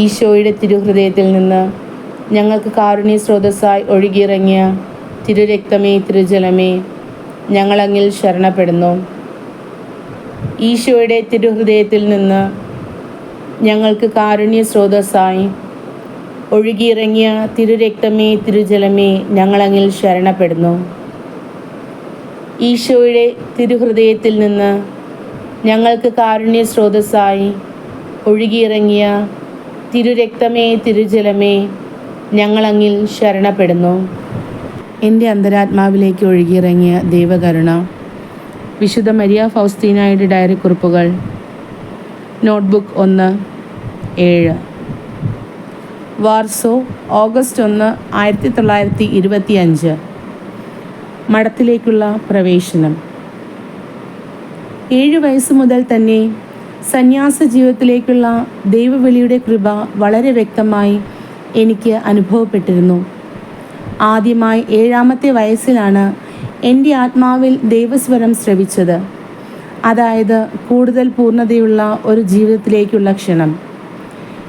ഈശോയുടെ തിരുഹൃദയത്തിൽ നിന്ന് ഞങ്ങൾക്ക് കാരുണ്യ സ്രോതസ്സായി ഒഴുകിയിറങ്ങിയ തിരുരക്തമേ തിരുജലമേ ഞങ്ങളങ്ങിൽ ശരണപ്പെടുന്നു. ഈശോയുടെ തിരുഹൃദയത്തിൽ നിന്ന് ഞങ്ങൾക്ക് കാരുണ്യ സ്രോതസ്സായി ഒഴുകിയിറങ്ങിയ തിരുരക്തമേ തിരുജലമേ ഞങ്ങളങ്ങിൽ ശരണപ്പെടുന്നു. ഈശോയുടെ തിരുഹൃദയത്തിൽ നിന്ന് ഞങ്ങൾക്ക് കാരുണ്യ സ്രോതസ്സായി ഒഴുകിയിറങ്ങിയ തിരുരക്തമേ തിരുജലമേ ഞങ്ങളങ്ങിൽ ശരണപ്പെടുന്നു. എന്റെ അന്തരാത്മാവിലേക്ക് ഒഴുകിയിറങ്ങിയ ദൈവകരുണ വിശുദ്ധ മരിയ ഫൗസ്തീനായുടെ ഡയറി കുറിപ്പുകൾ നോട്ട്ബുക്ക് ഒന്ന് ഏഴ്. വാർസോ ഓഗസ്റ്റ് ഒന്ന് ആയിരത്തി തൊള്ളായിരത്തി ഇരുപത്തി അഞ്ച് മഠത്തിലേക്കുള്ള പ്രവേശനം. ഏഴ് വയസ്സ് മുതൽ തന്നെ സന്യാസ ജീവിതത്തിലേക്കുള്ള ദൈവവിളിയുടെ കൃപ വളരെ വ്യക്തമായി എനിക്ക് അനുഭവപ്പെട്ടിരുന്നു. ആദ്യമായി ഏഴാമത്തെ വയസ്സിലാണ് എന്റെ ആത്മാവിൽ ദൈവസ്വരം ശ്രവിച്ചത് അതായത് കൂടുതൽ പൂർണതയുള്ള ഒരു ജീവിതത്തിലേക്കുള്ള ക്ഷണം.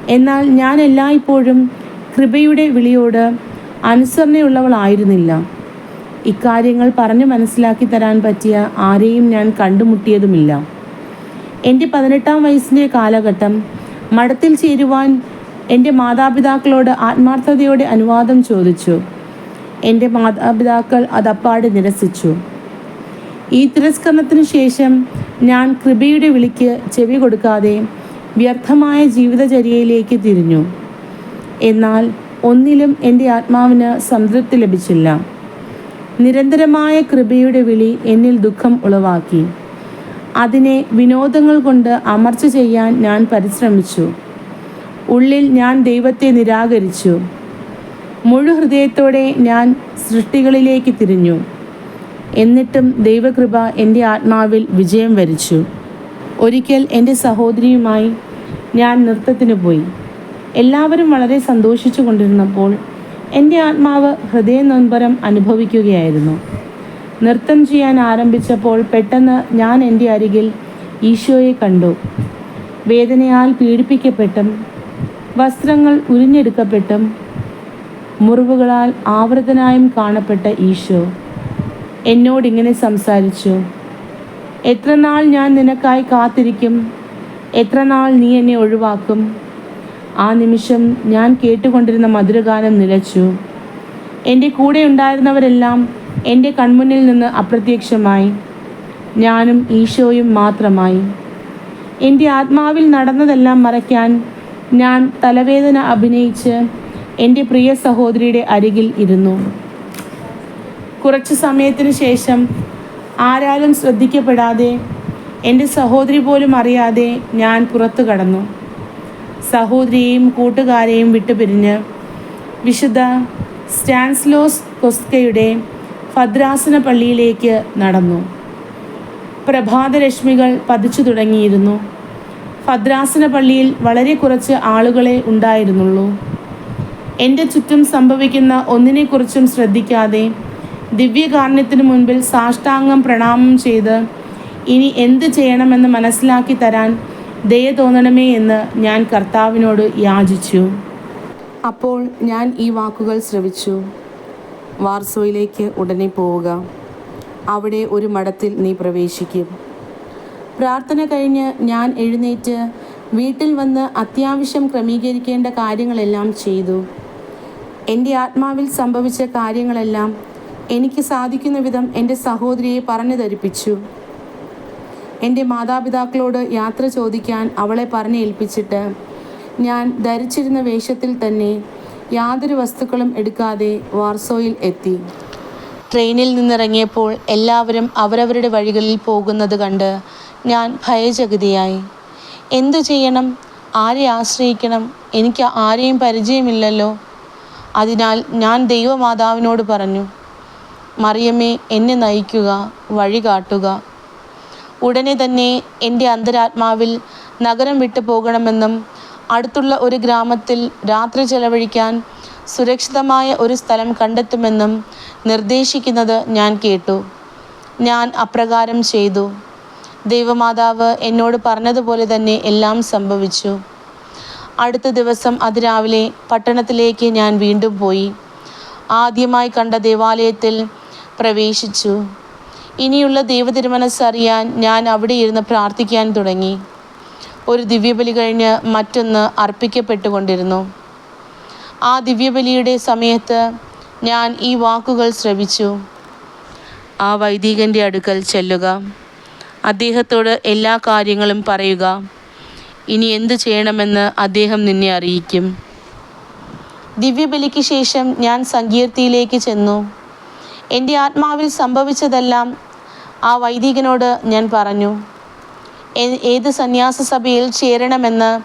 എന്നാൽ ഞാൻ എല്ലായ്പ്പോഴും കൃപയുടെ വിളിയോട് അനുസരണയുള്ളവളായിരുന്നില്ല. ഇക്കാര്യങ്ങൾ പറഞ്ഞു മനസ്സിലാക്കി തരാൻ പറ്റിയ ആരെയും ഞാൻ കണ്ടുമുട്ടിയതുമില്ല. എന്റെ പതിനെട്ടാം വയസ്സിന്റെ കാലഘട്ടം മഠത്തിൽ ചേരുവാൻ എന്റെ മാതാപിതാക്കളോട് ആത്മാർത്ഥതയോടെ അനുവാദം ചോദിച്ചു. എന്റെ മാതാപിതാക്കൾ അതപ്പാടെ നിരസിച്ചു. ഈ തിരസ്കരണത്തിന് ശേഷം ഞാൻ കൃപയുടെ വിളിക്ക് ചെവി കൊടുക്കാതെ വ്യർത്ഥമായ ജീവിതചര്യയിലേക്ക് തിരിഞ്ഞു. എന്നാൽ ഒന്നിലും എന്റെ ആത്മാവിന് സംതൃപ്തി ലഭിച്ചില്ല. നിരന്തരമായ കൃപയുടെ വിളി എന്നിൽ ദുഃഖം ഉളവാക്കി. അതിനെ വിനോദങ്ങൾ കൊണ്ട് അമർച്ച ചെയ്യാൻ ഞാൻ പരിശ്രമിച്ചു. ഉള്ളിൽ ഞാൻ ദൈവത്തെ നിരാകരിച്ചു. മുഴുഹൃദയത്തോടെ ഞാൻ സൃഷ്ടികളിലേക്ക് തിരിഞ്ഞു. എന്നിട്ടും ദൈവകൃപ എന്റെ ആത്മാവിൽ വിജയം വരിച്ചു. ഒരിക്കൽ എന്റെ സഹോദരിയുമായി ഞാൻ നൃത്തത്തിന് പോയി. എല്ലാവരും വളരെ സന്തോഷിച്ചു കൊണ്ടിരുന്നപ്പോൾ എന്റെ ആത്മാവ് ഹൃദയനൊമ്പരം അനുഭവിക്കുകയായിരുന്നു. നൃത്തം ചെയ്യാൻ ആരംഭിച്ചപ്പോൾ പെട്ടെന്ന് ഞാൻ എന്റെ അരികിൽ ഈശോയെ കണ്ടു. വേദനയാൽ പീഡിപ്പിക്കപ്പെട്ടും വസ്ത്രങ്ങൾ ഉരിഞ്ഞെടുക്കപ്പെട്ടും മുറിവുകളാൽ ആവൃതനായും കാണപ്പെട്ട ഈശോ എന്നോടിങ്ങനെ സംസാരിച്ചു. എത്ര നാൾ ഞാൻ നിനക്കായി കാത്തിരിക്കും? എത്ര നാൾ നീ എന്നെ ഒഴിവാക്കും? ആ നിമിഷം ഞാൻ കേട്ടുകൊണ്ടിരുന്ന മധുരഗാനം നിലച്ചു. എന്റെ കൂടെ ഉണ്ടായിരുന്നവരെല്ലാം എന്റെ കൺമുന്നിൽ നിന്ന് അപ്രത്യക്ഷമായി. ഞാനും ഈശോയും മാത്രമായി. എന്റെ ആത്മാവിൽ നടന്നതെല്ലാം മറയ്ക്കാൻ ഞാൻ തലവേദന അഭിനയിച്ച് എന്റെ പ്രിയ സഹോദരിയുടെ അരികിൽ ഇരുന്നു. കുറച്ച് സമയത്തിന് ശേഷം ആരാലും ശ്രദ്ധിക്കപ്പെടാതെ എന്റെ സഹോദരി പോലും അറിയാതെ ഞാൻ പുറത്തു കടന്നു. സഹോദരിയെയും കൂട്ടുകാരെയും വിട്ടുപിരിഞ്ഞ് വിശുദ്ധ സ്റ്റാൻസ്ലോസ് കൊസ്കയുടെ ഭദ്രാസന പള്ളിയിലേക്ക് നടന്നു. പ്രഭാതരശ്മികൾ പതിച്ചു തുടങ്ങിയിരുന്നു. ഭദ്രാസന പള്ളിയിൽ വളരെ കുറച്ച് ആളുകളെ ഉണ്ടായിരുന്നുള്ളൂ. എന്റെ ചുറ്റും സംഭവിക്കുന്ന ഒന്നിനെക്കുറിച്ചും ശ്രദ്ധിക്കാതെ ദിവ്യകാരുണ്യത്തിന് മുൻപിൽ സാഷ്ടാംഗം പ്രണാമം ചെയ്ത് ഇനി എന്ത് ചെയ്യണമെന്ന് മനസ്സിലാക്കി തരാൻ ദയ തോന്നണമേ എന്ന് ഞാൻ കർത്താവിനോട് യാചിച്ചു. അപ്പോൾ ഞാൻ ഈ വാക്കുകൾ ശ്രവിച്ചു. വാർസോയിലേക്ക് ഉടനെ പോവുക. അവിടെ ഒരു മഠത്തിൽ നീ പ്രവേശിക്കും. പ്രാർത്ഥന കഴിഞ്ഞ് ഞാൻ എഴുന്നേറ്റ് വീട്ടിൽ വന്ന് അത്യാവശ്യം ക്രമീകരിക്കേണ്ട കാര്യങ്ങളെല്ലാം ചെയ്തു. എന്റെ ആത്മാവിൽ സംഭവിച്ച കാര്യങ്ങളെല്ലാം എനിക്ക് സാധിക്കുന്ന വിധം എന്റെ സഹോദരിയെ പറഞ്ഞു ധരിപ്പിച്ചു. എന്റെ മാതാപിതാക്കളോട് യാത്ര ചോദിക്കാൻ അവളെ പറഞ്ഞേൽപ്പിച്ചിട്ട് ഞാൻ ധരിച്ചിരുന്ന വേഷത്തിൽ തന്നെ യാതൊരു വസ്തുക്കളും എടുക്കാതെ വാർസോയിൽ എത്തി. ട്രെയിനിൽ നിന്നിറങ്ങിയപ്പോൾ എല്ലാവരും അവരവരുടെ വഴികളിൽ പോകുന്നത് കണ്ട് ഞാൻ ഭയചകിതയായി. എന്തു ചെയ്യണം? ആരെ ആശ്രയിക്കണം? എനിക്ക് ആരെയും പരിചയമില്ലല്ലോ. അതിനാൽ ഞാൻ ദൈവമാതാവിനോട് പറഞ്ഞു മറിയമ്മേ എന്നെ നയിക്കുക വഴി കാട്ടുക. ഉടനെ തന്നെ എന്റെ അന്തരാത്മാവിൽ നഗരം വിട്ടു പോകണമെന്നും അടുത്തുള്ള ഒരു ഗ്രാമത്തിൽ രാത്രി ചെലവഴിക്കാൻ സുരക്ഷിതമായ ഒരു സ്ഥലം കണ്ടെത്തുമെന്നും നിർദ്ദേശിക്കുന്നത് ഞാൻ കേട്ടു. ഞാൻ അപ്രകാരം ചെയ്തു. ദൈവമാതാവ് എന്നോട് പറഞ്ഞതുപോലെ തന്നെ എല്ലാം സംഭവിച്ചു. അടുത്ത ദിവസം അതിരാവിലെ പട്ടണത്തിലേക്ക് ഞാൻ വീണ്ടും പോയി. ആദ്യമായി കണ്ട ദേവാലയത്തിൽ പ്രവേശിച്ചു. ഇനിയുള്ള ദൈവതിരുമനസ് അറിയാൻ ഞാൻ അവിടെ ഇരുന്ന് പ്രാർത്ഥിക്കാൻ തുടങ്ങി. ഒരു ദിവ്യബലി കഴിഞ്ഞ് മറ്റൊന്ന് അർപ്പിക്കപ്പെട്ടുകൊണ്ടിരുന്നു. ആ ദിവ്യബലിയുടെ സമയത്ത് ഞാൻ ഈ വാക്കുകൾ ശ്രവിച്ചു. ആ വൈദികന്റെ അടുക്കൽ ചെല്ലുക. അദ്ദേഹത്തോട് എല്ലാ കാര്യങ്ങളും പറയുക. ഇനി എന്തു ചെയ്യണമെന്ന് അദ്ദേഹം നിന്നെ അറിയിക്കും. ദിവ്യബലിക്ക് ശേഷം ഞാൻ സങ്കീർത്തിയിലേക്ക് ചെന്നു. എന്റെ ആത്മാവിൽ സംഭവിച്ചതെല്ലാം ആ വൈദികനോട് ഞാൻ പറഞ്ഞു. ഏത് സന്യാസ സഭയിൽ ചേരണമെന്ന്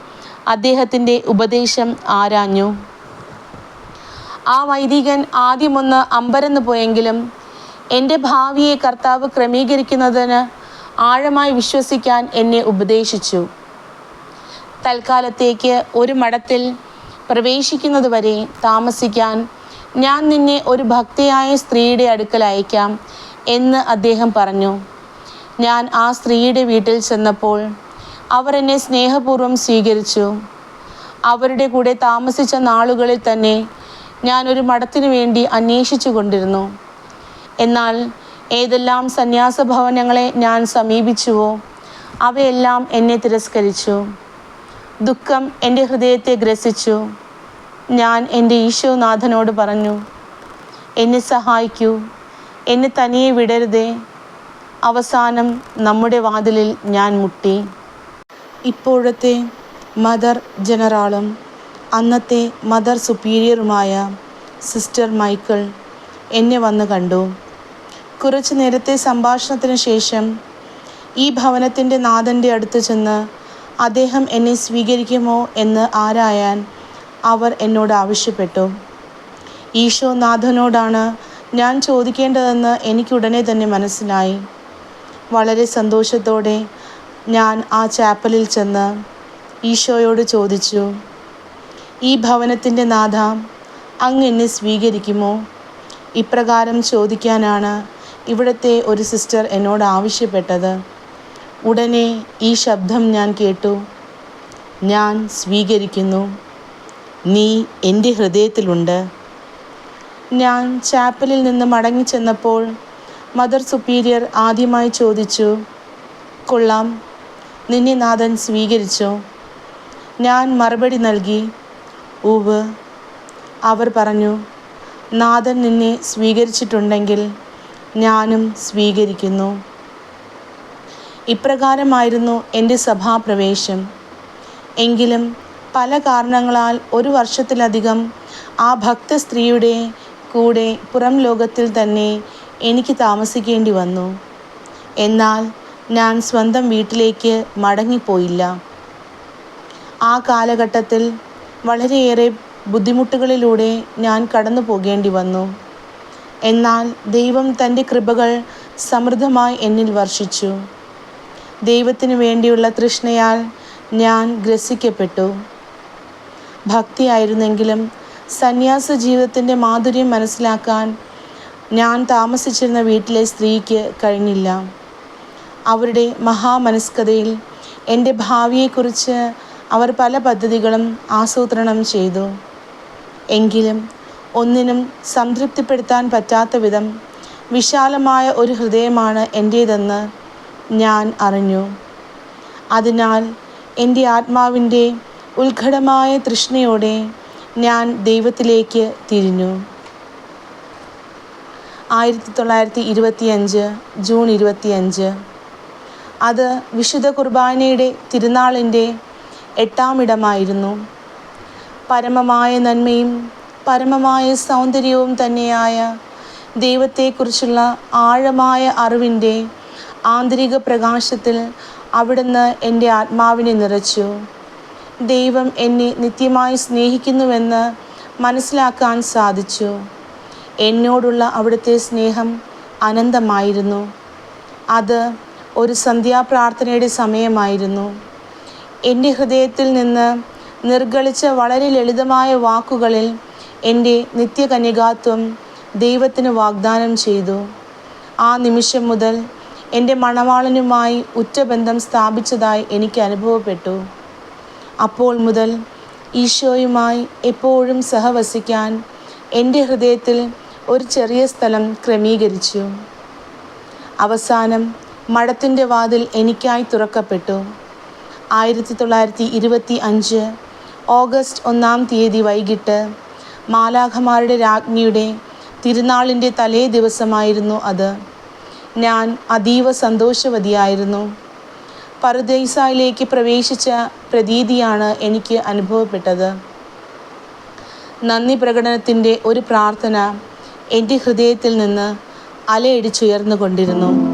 അദ്ദേഹത്തിന്റെ ഉപദേശം ആരാഞ്ഞു? ആ വൈദികൻ ആദ്യമൊന്ന് അമ്പരന്ന് പോയെങ്കിലും എന്റെ ഭാവിയെ കർത്താവ് ക്രമീകരിക്കുന്നതിന് ആഴമായി വിശ്വസിക്കാൻ എന്നെ ഉപദേശിച്ചു. തൽക്കാലത്തേക്ക് ഒരു മഠത്തിൽ പ്രവേശിക്കുന്നതുവരെ താമസിക്കാൻ ഞാൻ നിന്നെ ഒരു ഭക്തിയായ സ്ത്രീയുടെ അടുക്കൽ അയക്കാം എന്ന് അദ്ദേഹം പറഞ്ഞു. ഞാൻ ആ സ്ത്രീയുടെ വീട്ടിൽ ചെന്നപ്പോൾ അവർ എന്നെ സ്നേഹപൂർവം സ്വീകരിച്ചു. അവരുടെ കൂടെ താമസിച്ച നാളുകളിൽ തന്നെ ഞാൻ ഒരു മഠത്തിനു വേണ്ടി അന്വേഷിച്ചു കൊണ്ടിരുന്നു. എന്നാൽ ഏതെല്ലാം സന്യാസ ഭവനങ്ങളെ ഞാൻ സമീപിച്ചുവോ അവയെല്ലാം എന്നെ തിരസ്കരിച്ചു. ദുഃഖം എന്റെ ഹൃദയത്തെ ഗ്രസിച്ചു. ഞാൻ എന്റെ ഈശോനാഥനോട് പറഞ്ഞു എന്നെ സഹായിക്കൂ എന്നെ തനിയെ വിടരുതേ അവസാനം നമ്മുടെ വാതിലിൽ ഞാൻ മുട്ടി. ഇപ്പോഴത്തെ മദർ ജനറാളും അന്നത്തെ മദർ സുപ്പീരിയറുമായ സിസ്റ്റർ മൈക്കിൾ എന്നെ വന്ന് കണ്ടു. കുറച്ചു നേരത്തെ സംഭാഷണത്തിന് ശേഷം ഈ ഭവനത്തിന്റെ നാഥന്റെ അടുത്ത് ചെന്ന് അദ്ദേഹം എന്നെ സ്വീകരിക്കുമോ എന്ന് ആരായാൻ അവർ എന്നോട് ആവശ്യപ്പെട്ടു. ഈശോ നാഥനോടാണ് ഞാൻ ചോദിക്കേണ്ടതെന്ന് എനിക്കുടനെ തന്നെ മനസ്സിലായി. വളരെ സന്തോഷത്തോടെ ഞാൻ ആ ചാപ്പലിൽ ചെന്ന് ഈശോയോട് ചോദിച്ചു ഈ ഭവനത്തിന്റെ നാഥ അങ്ങ് എന്നെ സ്വീകരിക്കുമോ? ഇപ്രകാരം ചോദിക്കാനാണ് ഇവിടുത്തെ ഒരു സിസ്റ്റർ എന്നോട് ആവശ്യപ്പെട്ടത്. ഉടനെ ഈ ശബ്ദം ഞാൻ കേട്ടു. ഞാൻ സ്വീകരിക്കുന്നു. നീ എന്റെ ഹൃദയത്തിലുണ്ട്. ഞാൻ ചാപ്പലിൽ നിന്ന് മടങ്ങിച്ചെന്നപ്പോൾ മദർ സുപ്പീരിയർ ആദ്യമായി ചോദിച്ചു കൊള്ളാം. നിന്നെ നാഥൻ സ്വീകരിച്ചോ. ഞാൻ മറുപടി നൽകി ഉവ് അവർ പറഞ്ഞു നാഥൻ നിന്നെ സ്വീകരിച്ചിട്ടുണ്ടെങ്കിൽ ഞാനും സ്വീകരിക്കുന്നു. ഇപ്രകാരമായിരുന്നു എന്റെ സഭാപ്രവേശം. എങ്കിലും പല കാരണങ്ങളാൽ ഒരു വർഷത്തിലധികം ആ ഭക്ത സ്ത്രീയുടെ കൂടെ പുറം ലോകത്തിൽ തന്നെ എനിക്ക് താമസിക്കേണ്ടി വന്നു. എന്നാൽ ഞാൻ സ്വന്തം വീട്ടിലേക്ക് മടങ്ങിപ്പോയില്ല. ആ കാലഘട്ടത്തിൽ വളരെയേറെ ബുദ്ധിമുട്ടുകളിലൂടെ ഞാൻ കടന്നു പോകേണ്ടി വന്നു. എന്നാൽ ദൈവം തന്റെ കൃപകൾ സമൃദ്ധമായി എന്നിൽ വർഷിച്ചു. ദൈവത്തിനു വേണ്ടിയുള്ള തൃഷ്ണയാൽ ഞാൻ ഗ്രസിക്കപ്പെട്ടു. ഭക്തിയായിരുന്നെങ്കിലും സന്യാസ ജീവിതത്തിന്റെ മാധുര്യം മനസ്സിലാക്കാൻ ഞാൻ താമസിച്ചിരുന്ന വീട്ടിലെ സ്ത്രീക്ക് കഴിഞ്ഞില്ല. അവരുടെ മഹാമനസ്കതയിൽ എന്റെ ഭാവിയെക്കുറിച്ച് അവർ പല പദ്ധതികളും ആസൂത്രണം ചെയ്തു. എങ്കിലും ഒന്നിനും സംതൃപ്തിപ്പെടുത്താൻ പറ്റാത്ത വിധം വിശാലമായ ഒരു ഹൃദയമാണ് എന്റേതെന്ന് ഞാൻ അറിഞ്ഞു. അതിനാൽ എന്റെ ആത്മാവിന്റെ ഉത്കടമായ തൃഷ്ണയോടെ ഞാൻ ദൈവത്തിലേക്ക് തിരിഞ്ഞു. ആയിരത്തി തൊള്ളായിരത്തി ഇരുപത്തിയഞ്ച് ജൂൺ ഇരുപത്തിയഞ്ച്. അത് വിശുദ്ധ കുർബാനയുടെ തിരുനാളിന്റെ എട്ടാമിടമായിരുന്നു. പരമമായ നന്മയും പരമമായ സൗന്ദര്യവും തന്നെയായ ദൈവത്തെക്കുറിച്ചുള്ള ആഴമായ അറിവിന്റെ ആന്തരിക പ്രകാശത്തിൽ അവിടുന്ന് എന്റെ ആത്മാവിനെ നിറച്ചു. ദൈവം എന്നെ നിത്യമായി സ്നേഹിക്കുന്നുവെന്ന് മനസ്സിലാക്കാൻ സാധിച്ചു. എന്നോടുള്ള അവിടുത്തെ സ്നേഹം അനന്തമായിരുന്നു. അത് ഒരു സന്ധ്യാപ്രാർത്ഥനയുടെ സമയമായിരുന്നു. എന്റെ ഹൃദയത്തിൽ നിന്ന് നിർഗളിച്ച വളരെ ലളിതമായ വാക്കുകളിൽ എന്റെ നിത്യകന്യകാത്വം ദൈവത്തിന് വാഗ്ദാനം ചെയ്തു. ആ നിമിഷം മുതൽ എന്റെ മണവാളനുമായി ഉറ്റബന്ധം സ്ഥാപിച്ചതായി എനിക്ക് അനുഭവപ്പെട്ടു. അപ്പോൾ മുതൽ ഈശോയുമായി എപ്പോഴും സഹവസിക്കാൻ എന്റെ ഹൃദയത്തിൽ ഒരു ചെറിയ സ്ഥലം ക്രമീകരിച്ചു. അവസാനം മഠത്തിന്റെ വാതിൽ എനിക്കായി തുറക്കപ്പെട്ടു. ആയിരത്തി തൊള്ളായിരത്തി ഇരുപത്തി അഞ്ച് ഓഗസ്റ്റ് ഒന്നാം തീയതി വൈകിട്ട് മാലാഖമാരുടെ രാജ്ഞിയുടെ തിരുനാളിന്റെ തലേ ദിവസമായിരുന്നു അത്. ഞാൻ അതീവ സന്തോഷവതിയായിരുന്നു. പറുദൈസായിലേക്ക് പ്രവേശിച്ച പ്രതീതിയാണ് എനിക്ക് അനുഭവപ്പെട്ടത്. നന്ദി പ്രകടനത്തിന്റെ ഒരു പ്രാർത്ഥന എന്റെ ഹൃദയത്തിൽ നിന്ന് അലയടിച്ചുയർന്നു കൊണ്ടിരുന്നു